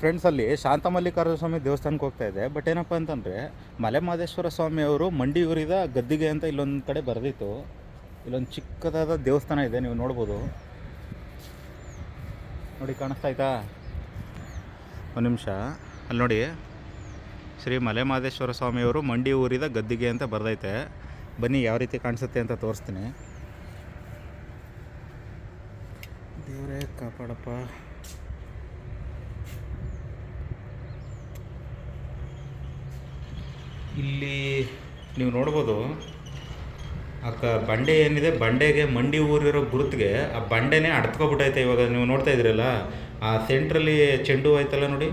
Friends ಅಲ್ಲಿ ಶಾಂತಮಲ್ಲಿಕಾರ್ಜುನ ಸ್ವಾಮಿ ದೇವಸ್ಥಾನಕ್ಕೆ ಹೋಗ್ತಾ ಇದೆ ಬಟ್ ಏನಪ್ಪ ಅಂತಂದರೆ ಮಲೆ ಮಹದೇಶ್ವರ ಸ್ವಾಮಿ ಅವರು ಮಂಡಿ ಊರಿದ ಗದ್ದಿಗೆ ಅಂತ ಇಲ್ಲೊಂದು ಕಡೆ ಬರೆದಿತ್ತು. ಇಲ್ಲೊಂದು ಚಿಕ್ಕದಾದ ದೇವಸ್ಥಾನ ಇದೆ, ನೀವು ನೋಡ್ಬೋದು. ನೋಡಿ, ಕಾಣಿಸ್ತಾ ಆಯ್ತಾ ಒಂದು ನಿಮಿಷ. ಅಲ್ಲಿ ನೋಡಿ, ಶ್ರೀ ಮಲೆ ಮಹದೇಶ್ವರ ಸ್ವಾಮಿಯವರು ಮಂಡಿ ಊರಿದ ಗದ್ದಿಗೆ ಅಂತ ಬರ್ದೈತೆ. ಬನ್ನಿ, ಯಾವ ರೀತಿ ಕಾಣಿಸುತ್ತೆ ಅಂತ ತೋರಿಸ್ತೀನಿ. ದೇವರೇ, ಕಾಪಾಡಪ್ಪ. ಇಲ್ಲಿ ನೀವು ನೋಡ್ಬೋದು ಆ ಕ ಬಂಡೆ ಏನಿದೆ, ಬಂಡೆಗೆ ಮಂಡಿ ಊರಿರೋ ಗುರುತಿಗೆ ಆ ಬಂಡೆನೇ ಅಡ್ತ್ಕೊಬಿಟ್ಟೈತೆ ಇವಾಗ ನೀವು ನೋಡ್ತಾ ಇದ್ದೀರಲ್ಲ. ಆ ಸೆಂಟ್ರಲ್ಲಿ ಚೆಂಡು ಆಯ್ತಲ್ಲ ನೋಡಿ.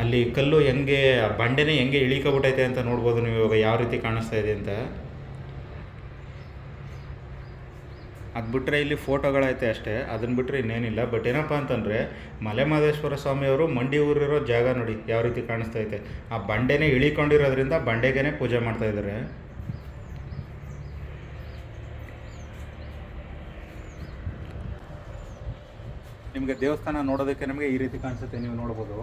ಅಲ್ಲಿ ಕಲ್ಲು ಹೆಂಗೆ, ಆ ಬಂಡೆನೇ ಹೆಂಗೆ ಇಳಿಕೊಬಿಟ್ಟೈತೆ ಅಂತ ನೋಡ್ಬೋದು ನೀವು ಇವಾಗ ಯಾವ ರೀತಿ ಕಾಣಿಸ್ತಾ ಇದೆ ಅಂತ. ಅದು ಬಿಟ್ಟರೆ ಇಲ್ಲಿ ಫೋಟೋಗಳೈತೆ ಅಷ್ಟೇ ಅದನ್ನು ಬಿಟ್ಟರೆ ಇನ್ನೇನಿಲ್ಲ. ಬಟ್ ಏನಪ್ಪ ಅಂತಂದರೆ ಮಲೆ ಮಹದೇಶ್ವರ ಸ್ವಾಮಿಯವರು ಮಂಡಿ ಊರಿರೋ ಜಾಗ ನೋಡಿ ಯಾವ ರೀತಿ ಕಾಣಿಸ್ತಾ ಐತೆ ಆ ಬಂಡೆನೇ ಇಳಿಕೊಂಡಿರೋದ್ರಿಂದ ಬಂಡೆಗೇನೆ ಪೂಜೆ ಮಾಡ್ತಾ ಇದ್ದಾರೆ ನಿಮಗೆ ದೇವಸ್ಥಾನ ನೋಡೋದಕ್ಕೆ ನಿಮಗೆ ಈ ರೀತಿ ಕಾಣಿಸುತ್ತೆ, ನೀವು ನೋಡ್ಬೋದು.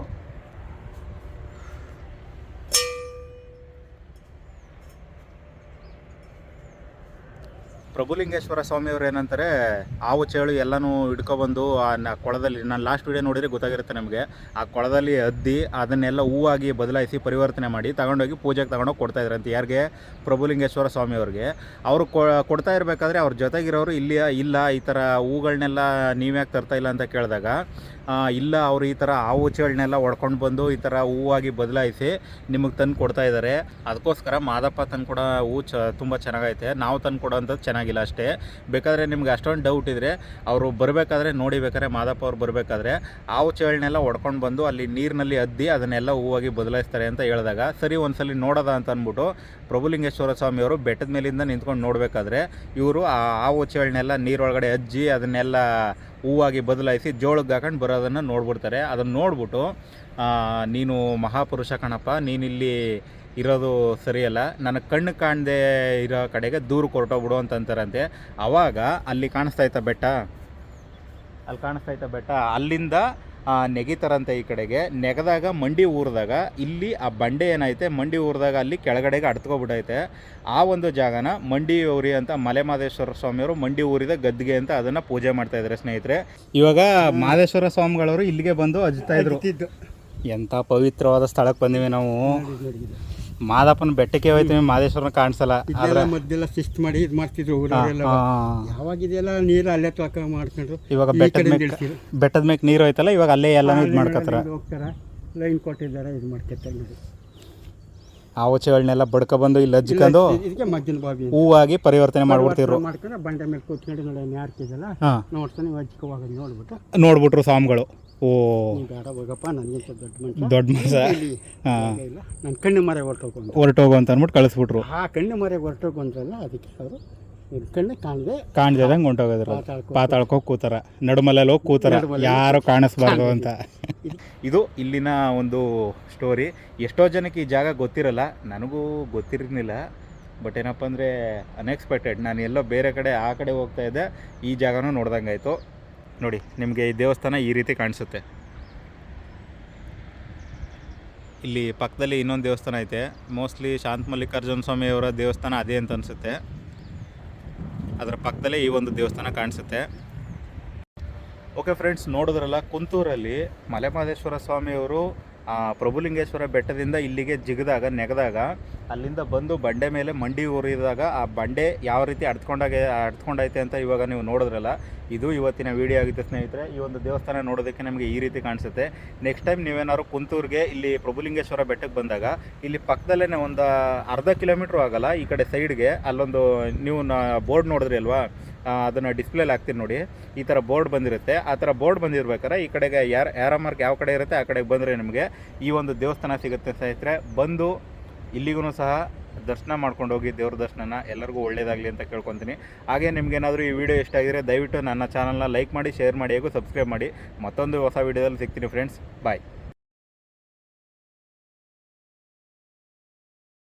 ಪ್ರಭುಲಿಂಗೇಶ್ವರ ಸ್ವಾಮಿಯವರು ಏನಂತಾರೆ ಹಾವು ಚೇಳು ಎಲ್ಲನೂ ಹಿಡ್ಕೊಬಂದು ಆ ಕೊಳದಲ್ಲಿ, ನಾನು ಲಾಸ್ಟ್ ವಿಡಿಯೋ ನೋಡಿದರೆ ಗೊತ್ತಾಗಿರುತ್ತೆ ನಮಗೆ. ಆ ಕೊಳದಲ್ಲಿ ಅದ್ದಿ, ಅದನ್ನೆಲ್ಲ ಹೂವಾಗಿ ಬದಲಾಯಿಸಿ ಪರಿವರ್ತನೆ ಮಾಡಿ, ತಗೊಂಡೋಗಿ ಪೂಜೆಗೆ ತಗೊಂಡೋಗಿ ಕೊಡ್ತಾ ಇದ್ರಂತೆ ಯಾರಿಗೆ? ಪ್ರಭುಲಿಂಗೇಶ್ವರ ಸ್ವಾಮಿಯವ್ರಿಗೆ ಅವರು ಕೊಡ್ತಾ ಇರಬೇಕಾದ್ರೆ ಅವ್ರ ಜೊತೆಗಿರೋರು ಇಲ್ಲಿ ಇಲ್ಲ, ಈ ಥರ ಹೂಗಳನ್ನೆಲ್ಲ ನೀವ್ಯಾಕೆ ತರ್ತಾ ಇಲ್ಲ ಅಂತ ಕೇಳಿದಾಗ ಇಲ್ಲ ಅವರು ಈ ಥರ ಹಾವು ಚೇಳನ್ನೆಲ್ಲ ಹೊಡ್ಕೊಂಡು ಬಂದು ಈ ಥರ ಹೂವಾಗಿ ಬದಲಾಯಿಸಿ ನಿಮಗೆ ತಂದು ಕೊಡ್ತಾ ಇದ್ದಾರೆ ಅದಕ್ಕೋಸ್ಕರ ಮಾದಪ್ಪ ತಂದು ಕೂಡ ಹೂ ಚ, ತುಂಬ ಚೆನ್ನಾಗೈತೆ. ನಾವು ತಂದು ಕೊಡೋಂಥದ್ದು ಚೆನ್ನಾಗಿಲ್ಲ ಅಷ್ಟೇ. ಬೇಕಾದರೆ ನಿಮ್ಗೆ ಅಷ್ಟೊಂದು ಡೌಟ್ ಇದ್ದರೆ ಅವರು ಬರಬೇಕಾದ್ರೆ ನೋಡಿ ಬೇಕಾದ್ರೆ ಮಾದಪ್ಪ ಅವ್ರು ಬರಬೇಕಾದ್ರೆ ಹಾವು ಚೇಳನ್ನೆಲ್ಲ ಒಡ್ಕೊಂಡು ಬಂದು ಅಲ್ಲಿ ನೀರಿನಲ್ಲಿ ಅದ್ದಿ ಅದನ್ನೆಲ್ಲ ಹೂವಾಗಿ ಬದಲಾಯಿಸ್ತಾರೆ ಅಂತ ಹೇಳಿದಾಗ, ಸರಿ ಒಂದ್ಸಲಿ ನೋಡೋದ ಅಂತ ಅಂದ್ಬಿಟ್ಟು ಪ್ರಭುಲಿಂಗೇಶ್ವರ ಸ್ವಾಮಿಯವರು ಬೆಟ್ಟದ ಮೇಲಿಂದ ನಿಂತ್ಕೊಂಡು ನೋಡಬೇಕಾದ್ರೆ ಇವರು ಆ ಹಾವು ಚೇಳನ್ನೆಲ್ಲ ನೀರೊಳಗಡೆ ಅಜ್ಜಿ ಅದನ್ನೆಲ್ಲ ಹೂವಾಗಿ ಬದಲಾಯಿಸಿ ಜೋಳಕ್ಕೆ ಹಾಕೊಂಡು ಬರೋದನ್ನು ನೋಡ್ಬಿಡ್ತಾರೆ. ಅದನ್ನು ನೋಡ್ಬಿಟ್ಟು ನೀನು ಮಹಾಪುರುಷ ಕಣಪ್ಪ, ನೀನಿಲ್ಲಿ ಇರೋದು ಸರಿಯಲ್ಲ. ನನಗೆ ಕಣ್ಣು ಕಾಣದೆ ಇರೋ ಕಡೆಗೆ ದೂರ ಕೊರಟೋಗ್ಬಿಡು ಅಂತಂತಾರಂತೆ ಆವಾಗ ಅಲ್ಲಿ ಕಾಣಿಸ್ತಾ ಇತ್ತ ಬೆಟ್ಟ? ಅಲ್ಲಿ ಕಾಣಿಸ್ತಾ ಇತ್ತ ಬೆಟ್ಟ. ಅಲ್ಲಿಂದ ನೆಗಿತಾರಂತೆ ಈ ಕಡೆಗೆ. ನೆಗೆದಾಗ ಮಂಡಿ ಊರಿದಾಗ ಇಲ್ಲಿ ಆ ಬಂಡೆ ಏನೈತೆ ಮಂಡಿ ಊರಿದಾಗ ಅಲ್ಲಿ ಕೆಳಗಡೆಗೆ ಅಡ್ತ್ಕೊಬಿಟ್ಟೈತೆ. ಆ ಒಂದು ಜಾಗನ ಮಂಡಿ ಊರಿ ಅಂತ ಮಲೆ ಮಹದೇಶ್ವರ ಸ್ವಾಮಿಯವರು ಮಂಡಿ ಊರಿದ ಗದ್ದಿಗೆ ಅಂತ ಅದನ್ನು ಪೂಜೆ ಮಾಡ್ತಾ ಇದ್ದಾರೆ ಸ್ನೇಹಿತರೆ. ಇವಾಗ ಮಹದೇಶ್ವರ ಸ್ವಾಮಿಗಳವರು ಇಲ್ಲಿಗೆ ಬಂದು ಅಜ್ತಾ ಇದ್ರು. ಎಂಥ ಪವಿತ್ರವಾದ ಸ್ಥಳಕ್ಕೆ ಬಂದಿವೆ ನಾವು. ಮಾದಪ್ಪನ ಬೆಟ್ಟಕ್ಕೆ ಹೋಯ್ತೀವಿ ಮಾದೇಶ್ವರನ ಕಾಣಿಸಲ್ಲ. ಇದೆಲ್ಲ ಮೊದಲೆಲ್ಲ ಶಿಸ್ತು ಮಾಡಿ ಇದು ಮಾಡ್ತಿದ್ರು ಊರವರೆಲ್ಲ ಹಾ. ಯಾವಾಗ ಇದೆಲ್ಲ ನೀರು ಅಲ್ಲೇ ತಕ ಮಾಡ್ಕೊಂಡ್ರು. ಇವಾಗ ಬೆಟ್ಟದ ಮೇಲೆ ಬೆಟ್ಟದ ಮೇಲೆ ನೀರು ಹೋಯ್ತಲ್ಲ ಇವಾಗ ಅಲ್ಲೇ ಎಲ್ಲಾನು ಇದು ಮಾಡ್ಕೋತಾರ. ಇಲ್ಲಿ ಲೈನ್ ಕೊಟ್ಟಿದ್ದಾರೆ ಇದು ಮಾಡ್ಕೊತಾರೆ ನೋಡಿ ಆವಚೆಗಳನ್ನೆಲ್ಲ ಇಲ್ಲಿ ಇದಕ್ಕೆ ಮಜ್ಜಿನ ಬಾವಿ ಅಂತ. ಹೂವಾಗಿ ಪರಿವರ್ತನೆ ಮಾಡ್ಬಿಡ್ತಿದ್ರು. ಮಾಡ್ಕೊಂಡು ಬಂಡೆ ಮೇಲೆ ಕೂತ್ಕೊಂಡು ನೋಡಿ ನೋಡ್ತಾನೆ ನೋಡ್ಬಿಟ್ಟು. ನೋಡ್ಬಿಟ್ರು ಸ್ವಾಮಿಗಳು. ಓ. ಬೇಡ ಹೋಗಪ್ಪ ನನಗಿಂತ ದೊಡ್ಡ ಮನುಷ್ಯ. ದೊಡ್ಡ ಮನುಷ್ಯ? ಇಲ್ಲಿ ಹಾಂ. ಇಲ್ಲ ನನ್ನ ಕಣ್ಣು ಮರೆ ಹೊರಟೋಗು ಅಂತ. ಹೊರಟೋಗು ಅಂತ ಅಂದ್ಬಿಟ್ಟು ಕಳಿಸ್ಬಿಟ್ರು. ಆ ಕಣ್ಣು ಮರೆ ಹೊರಟೋಗು ಅಂತಲ್ಲ ಅದಕ್ಕೆ ಅವರು ಕಣ್ಣು ಕಾಣದೆ. ಕಾಣ್ದಿದಂಗೆ ಹೊಂಟೋಗೋದ್ರ ಪಾತಾಳಕ್ಕೆ ಪಾತಾಳಕ್ಕೆ ಹೋಗಿ ಕೂತಾರ. ನಡುಮಲಲ್ಲಿ ಹೋಗಿ ಕೂತಾರ. ಯಾರು ಕಾಣಿಸ್ಬಾರ್ದು ಅಂತ. ಇದು- ಇದು ಇಲ್ಲಿನ ಒಂದು ಸ್ಟೋರಿ ಎಷ್ಟೋ ಜನಕ್ಕೆ ಈ ಜಾಗ ಗೊತ್ತಿರಲ್ಲ. ನನಗೂ ಗೊತ್ತಿರಲಿಲ್ಲ. ಬಟ್ ಏನಪ್ಪ ಅಂದರೆ ಅನ್ಎಕ್ಸ್ಪೆಕ್ಟೆಡ್ ನಾನು ಎಲ್ಲೋ ಬೇರೆ ಕಡೆ ಆ ಕಡೆ ಹೋಗ್ತಾ ಇದ್ದೆ. ಈ ಜಾಗನೂ ನೋಡ್ದಂಗಾಯ್ತು. ನೋಡಿ, ನಿಮಗೆ ಈ ದೇವಸ್ಥಾನ ಈ ರೀತಿ ಕಾಣಿಸುತ್ತೆ. ಇಲ್ಲಿ ಪಕ್ಕದಲ್ಲಿ ಇನ್ನೊಂದು ದೇವಸ್ಥಾನ ಐತೆ. ಮೋಸ್ಟ್ಲಿ ಶಾಂತ ಮಲ್ಲಿಕಾರ್ಜುನ ಸ್ವಾಮಿ ಅವರ ದೇವಸ್ಥಾನ ಅದೇ ಅಂತ ಅನಿಸುತ್ತೆ. ಅದರ ಪಕ್ಕದಲ್ಲೇ ಈ ಒಂದು ದೇವಸ್ಥಾನ ಕಾಣಿಸುತ್ತೆ. ಓಕೆ ಫ್ರೆಂಡ್ಸ್ ನೋಡಿದ್ರಲ್ಲ, ಕುಂತೂರಲ್ಲಿ ಮಲೆಮಹದೇಶ್ವರ ಸ್ವಾಮಿಯವರು ಪ್ರಭುಲಿಂಗೇಶ್ವರ ಬೆಟ್ಟದಿಂದ ಇಲ್ಲಿಗೆ ಜಿಗಿದಾಗ ನೆಗೆದಾಗ ಅಲ್ಲಿಂದ ಬಂದು ಬಂಡೆ ಮೇಲೆ ಮಂಡಿ ಊರಿದಾಗ ಆ ಬಂಡೆ ಯಾವ ರೀತಿ ಅಡ್ತ್ಕೊಂಡಾಗೆ ಅಡ್ತ್ಕೊಂಡೈತೆ ಅಂತ ಇವಾಗ ನೀವು ನೋಡಿದ್ರಲ್ಲ ಇದು ಇವತ್ತಿನ ವಿಡಿಯೋ ಆಗಿತ್ತು ಸ್ನೇಹಿತರೆ. ಈ ಒಂದು ದೇವಸ್ಥಾನ ನೋಡೋದಕ್ಕೆ ನಮಗೆ ಈ ರೀತಿ ಕಾಣಿಸುತ್ತೆ. ನೆಕ್ಸ್ಟ್ ಟೈಮ್ ನೀವೇನಾದ್ರು ಕುಂತೂರಿಗೆ ಇಲ್ಲಿ ಪ್ರಭುಲಿಂಗೇಶ್ವರ ಬೆಟ್ಟಕ್ಕೆ ಬಂದಾಗ ಇಲ್ಲಿ ಪಕ್ಕದಲ್ಲೇ ಒಂದು ಅರ್ಧ ಕಿಲೋಮೀಟ್ರ್ ಆಗಲ್ಲ ಈ ಕಡೆ ಸೈಡ್ಗೆ ಅಲ್ಲೊಂದು ನೀವು ಬೋರ್ಡ್ ನೋಡಿದ್ರಿ ಅಲ್ವಾ? ಆ, ಅದನ್ನು ಡಿಸ್ಪ್ಲೇಲಿ ಹಾಕ್ತೀನಿ ನೋಡಿ. ಈ ಥರ ಬೋರ್ಡ್ ಬಂದಿರುತ್ತೆ. ಆ ಥರ ಬೋರ್ಡ್ ಬಂದಿರ್ಬೇಕಾರೆ ಈ ಕಡೆಗೆ ಯಾರು, ಯಾರ ಮಾರ್ಕ್ ಯಾವ ಕಡೆ ಇರುತ್ತೆ ಆ ಕಡೆಗೆ ಬಂದರೆ ನಿಮಗೆ ಈ ಒಂದು ದೇವಸ್ಥಾನ ಸಿಗುತ್ತೆ ಸ್ನೇಹಿತರೆ. ಬಂದು ಇಲ್ಲಿಗೂ ಸಹ ದರ್ಶನ ಮಾಡ್ಕೊಂಡು ಹೋಗಿ ದೇವ್ರ ದರ್ಶನನ ಎಲ್ಲರಿಗೂ ಒಳ್ಳೇದಾಗಲಿ ಅಂತ ಕೇಳ್ಕೊತೀನಿ. ಹಾಗೆ ನಿಮ್ಗೇನಾದರೂ ಈ ವಿಡಿಯೋ ಇಷ್ಟ ಆಗಿದ್ರೆ ದಯವಿಟ್ಟು ನನ್ನ ಚಾನಲ್ನ ಲೈಕ್ ಮಾಡಿ, ಶೇರ್ ಮಾಡಿ, ಹಾಗೂ ಸಬ್ಸ್ಕ್ರೈಬ್ ಮಾಡಿ. ಮತ್ತೊಂದು ಹೊಸ ವಿಡಿಯೋದಲ್ಲಿ ಸಿಗ್ತೀನಿ ಫ್ರೆಂಡ್ಸ್. ಬಾಯ್.